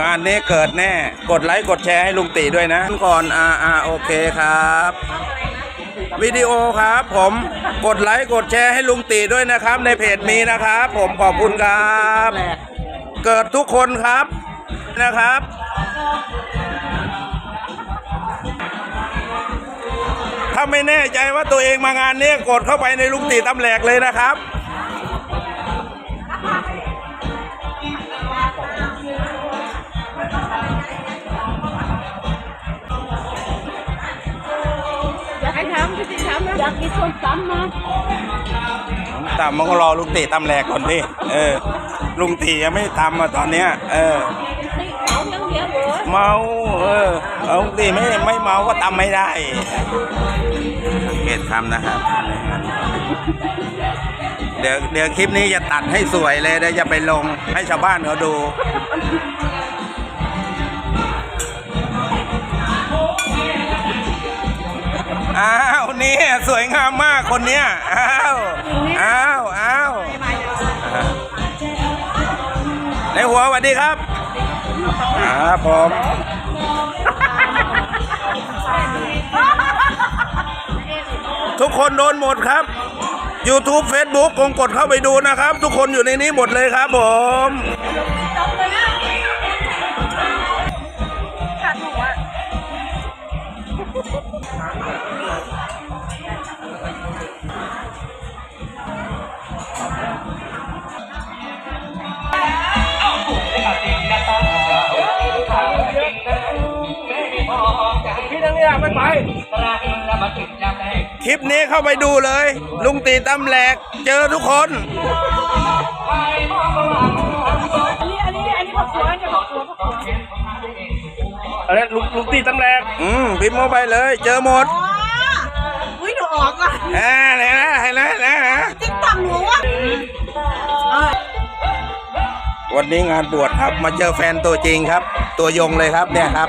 งานนี้เกิดแน่ กดไลค์กดแชร์ให้ลุงตีด้วยนะก่อนอ่าอ่าโอเคครับวิดีโอครับ ผมกดไลค์กดแชร์ให้ลุงตีด้วยนะครับ ในเพจมีนะครับ ผมขอบคุณครับ เกิดทุกคนครับนะครับถ้าไม่แน่ใจว่าตัวเองมางานนี้กดเข้าไปในลุงตีตำแหลกเลยนะครับำพี่ติทำนะอยากกินส้มตำนะตามมันก็รอลุงตีตำแหลกก่อนดิเออ ลุงตียังไม่ทำอะตอนเนี้ย เออเมาเออลุงตีไม่ไม่เมาก็ตำไม่ได้สังเกตคำนะครับเดี๋ยวเดี๋ยวคลิปนี้จะตัดให้สวยเลยเดี๋ยวจะไปลงให้ชาวบ้านเขาดู นี่สวยงามมากคนเนี้ยอ้าวอ้าวอ้าวในหัวสวัสดีครับครับผมทุกคนโดนหมดครับ YouTube Facebook คงกดเข้าไปดูนะครับ ทุกคนอยู่ในนี้หมดเลยครับผมพี่นั่งเนี่ย ไม่ไปคลิปนี้เข้าไปดูเลย ลุงตีตำแหลก เจอทุกคนอะไรลุงลุงตีตำแหลก อืมพิมพ์เข้าไปเลย เจอหมด อ๋ออุ้ยหนูออกอะอ่าเห็นไหมเห็นไหมเห็นไหมติ๊กตังหนูอะวันนี้งานบวชครับมาเจอแฟนตัวจริงครับ ตัวยงเลยครับเนี่ยครับ